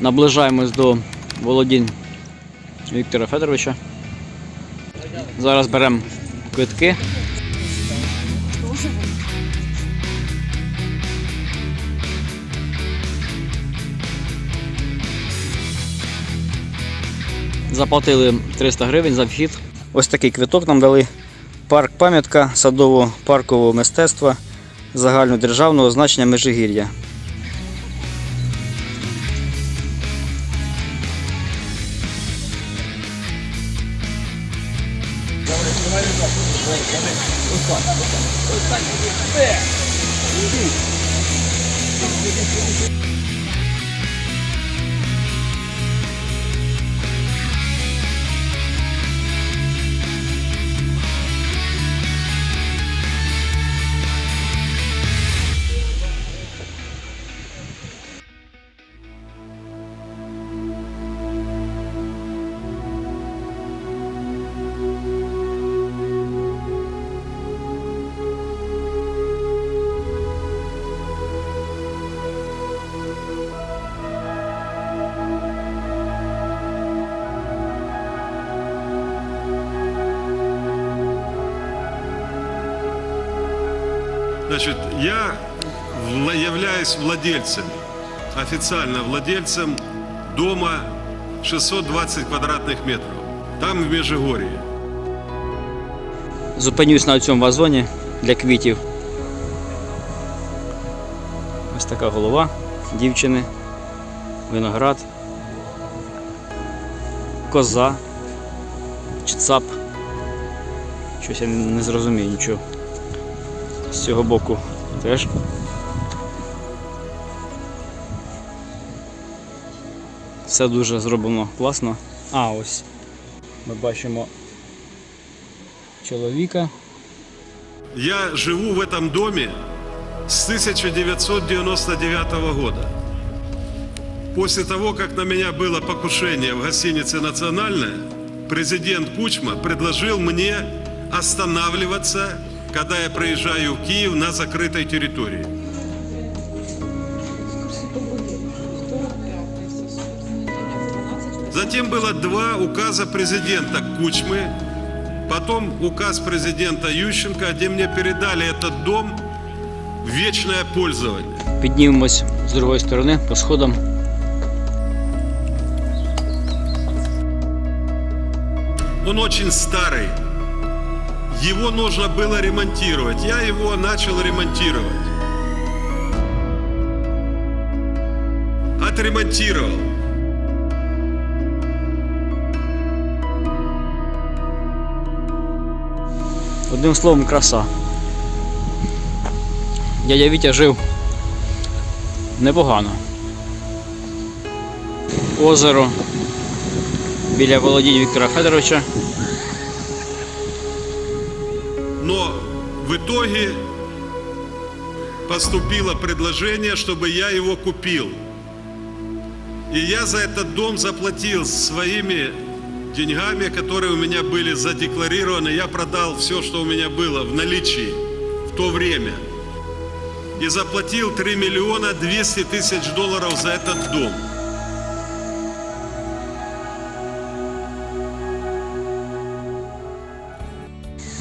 Наближаємось до володінь Віктора Федоровича. Зараз беремо квитки. Заплатили 300 гривень за вхід. Ось такий квиток нам дали. Парк пам'ятка садово-паркового мистецтва загальнодержавного значення Межигір'я. Значит, я являюсь владельцем, официально владельцем дома 620 квадратных метров. Там в Межигорье. Зупинюсь на цьому вазоні для квітів. Ось така голова дівчини, виноград, коза чи цап. Щось я не зрозумію нічого. З цього боку теж. Все дуже зроблено класно. А, ось ми бачимо чоловіка. Я живу в этом доме с 1999 года. После того, как на меня было покушение в гостинице «Национальная», президент Кучма предложил мне останавливаться, когда я проезжаю в Киев на закрытой территории. Затем было два указа президента Кучмы, потом указ президента Ющенко, где мне передали этот дом в вечное пользование. Піднімемось з другої сторони по сходам. Он очень старый. Его нужно было ремонтировать. Я его начал ремонтировать. Отремонтировал. Одним словом, краса. Дядя Вітя жив непогано. Озеро біля володінь Віктора Федоровича. поступило предложение, чтобы я его купил. И я за этот дом заплатил своими деньгами, которые у меня были задекларированы. Я продал все, что у меня было в наличии в то время. И заплатил 3 миллиона 200 тысяч долларов за этот дом.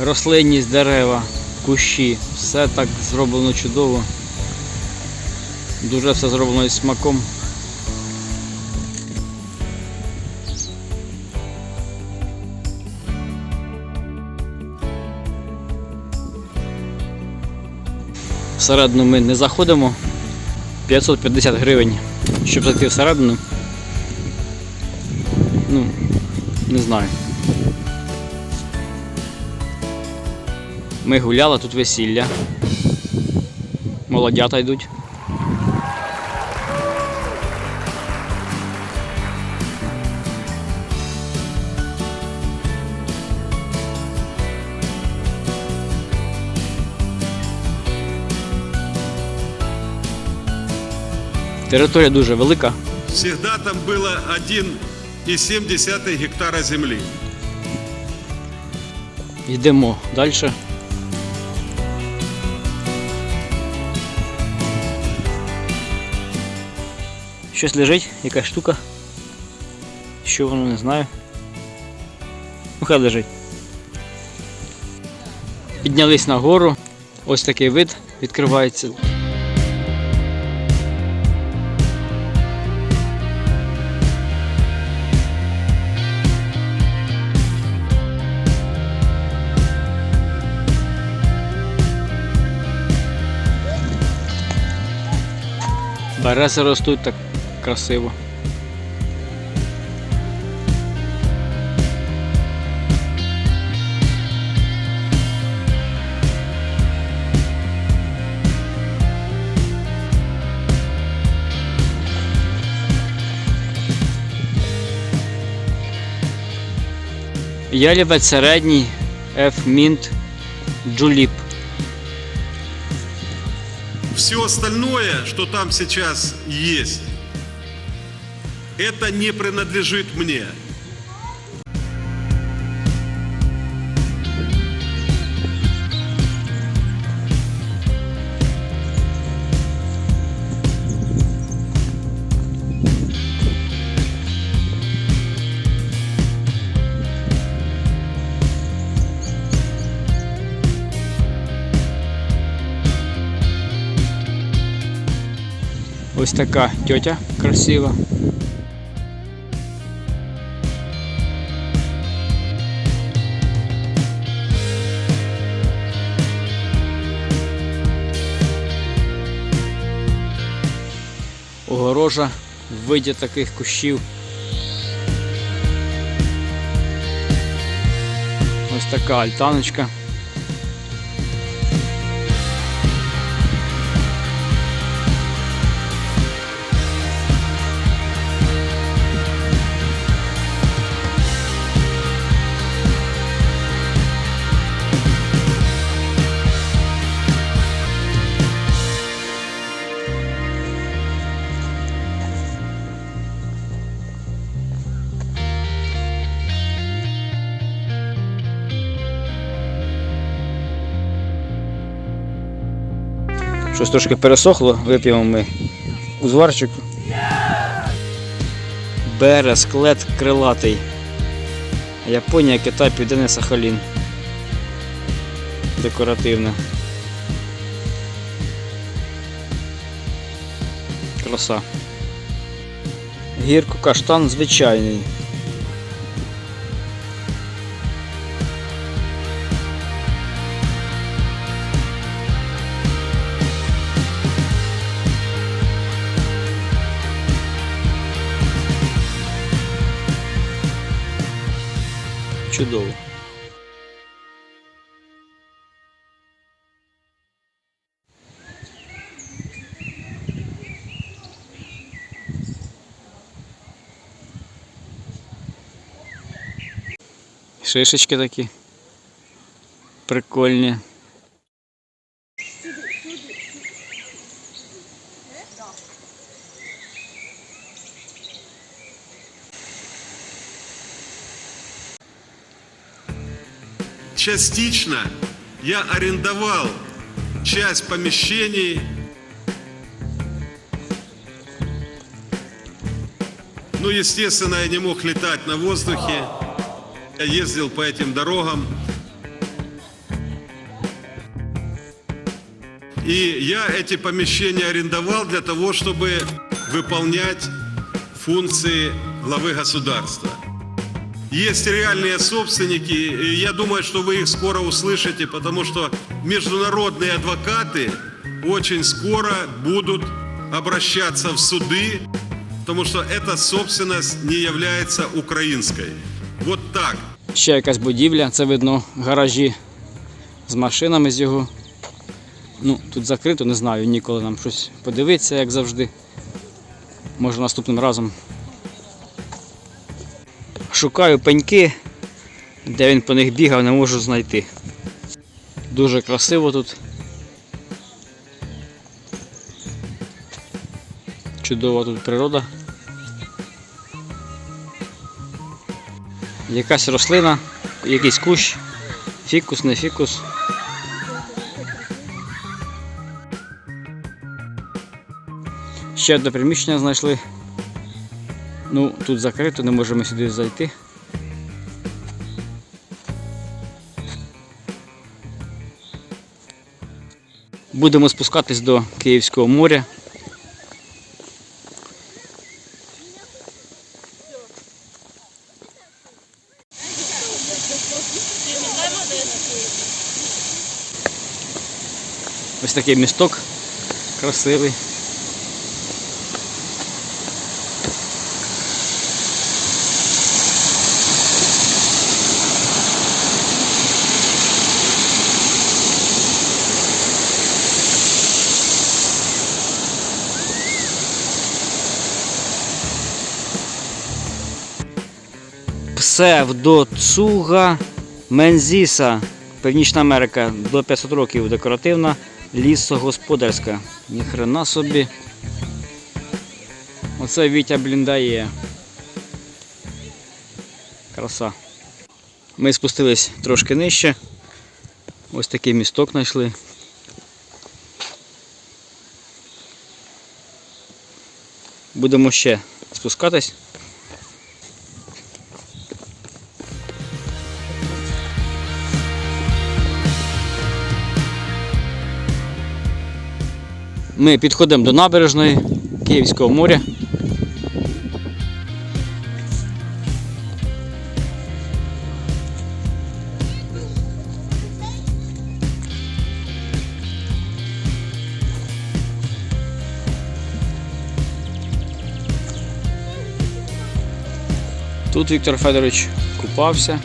Рослинність, дерева, кущі, все так зроблено чудово. Дуже все зроблено із смаком. Всередину ми не заходимо. 550 гривень, щоб зайти всередину. Ну, не знаю. Ми гуляли, тут весілля. Молодята йдуть. Територія дуже велика. Всегда там было 1,7 гектара земли. Йдемо далі. Щось лежить, якась штука. Що воно не знаю. Ну хай лежить. Піднялись на гору. Ось такий вид відкривається. Берези ростуть так красиво. Ялівець середній F Mint Julep. Все остальное, что там сейчас есть, это не принадлежит мне. Ось така тьотя красива. Огорожа в виді таких кущів. Ось така альтаночка. Щось трошки пересохло, вип'ємо ми узварчику. Берез, клет крилатий. Японія, Китай, Південний Сахалін. Декоративне. Краса. Гірко каштан звичайний. Чудово. Шишечки такі. Прикольні. Частично я арендовал часть помещений. Ну, естественно, я не мог летать на воздухе. Я ездил по этим дорогам. И я эти помещения арендовал для того, чтобы выполнять функции главы государства. Есть реальные собственники, и я думаю, что вы их скоро услышите, потому что международные адвокаты очень скоро будут обращаться в суды, потому что эта собственность не является украинской. Вот так. Ще якась будівля, це видно гаражі з машинами з його. Ну, тут закрито, не знаю, ніколи нам щось подивитися, як завжди. Може наступним разом. Шукаю пеньки, де він по них бігав, не можу знайти. Дуже красиво тут. Чудова тут природа. Якась рослина, якийсь кущ, фікус, не фікус. Ще одне приміщення знайшли. Ну, тут закрито, не можемо сюди зайти. Будемо спускатись до Київського моря. Ось такий місток красивий. Псевдоцуга мензіса. Північна Америка до 500 років декоративна, лісогосподарська. Ніхрена собі. Оце Вітя бліндає. Краса. Ми спустились трошки нижче. Ось такий місток знайшли. Будемо ще спускатись. Ми підходимо до набережної Київського моря. Тут Віктор Федорович купався.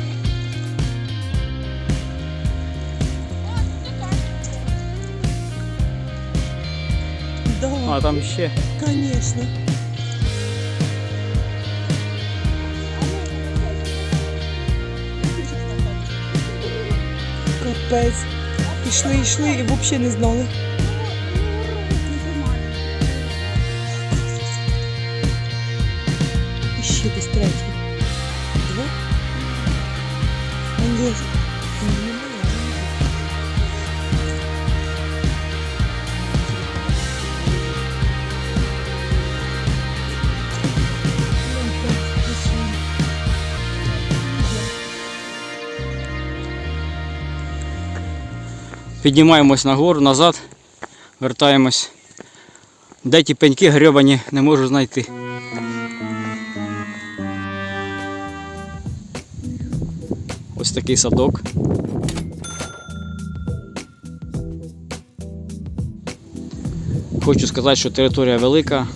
А там ще. конечно. Капець. Ішли, йшли і взагалі не знали. Піднімаємось нагору, назад, вертаємось. Де ті пеньки грьобані, не можу знайти. Ось такий садок. Хочу сказати, що територія велика.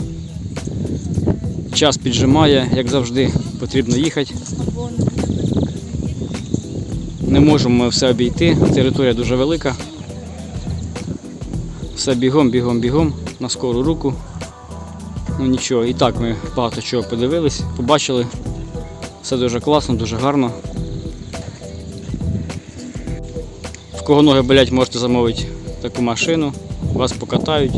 Час піджимає, як завжди, потрібно їхати. Не можемо ми все обійти, територія дуже велика. Все бігом, бігом, бігом, на скору руку. Ну нічого, і так ми багато чого подивились, побачили. Все дуже класно, дуже гарно. В кого ноги болять, можете замовити таку машину, вас покатають.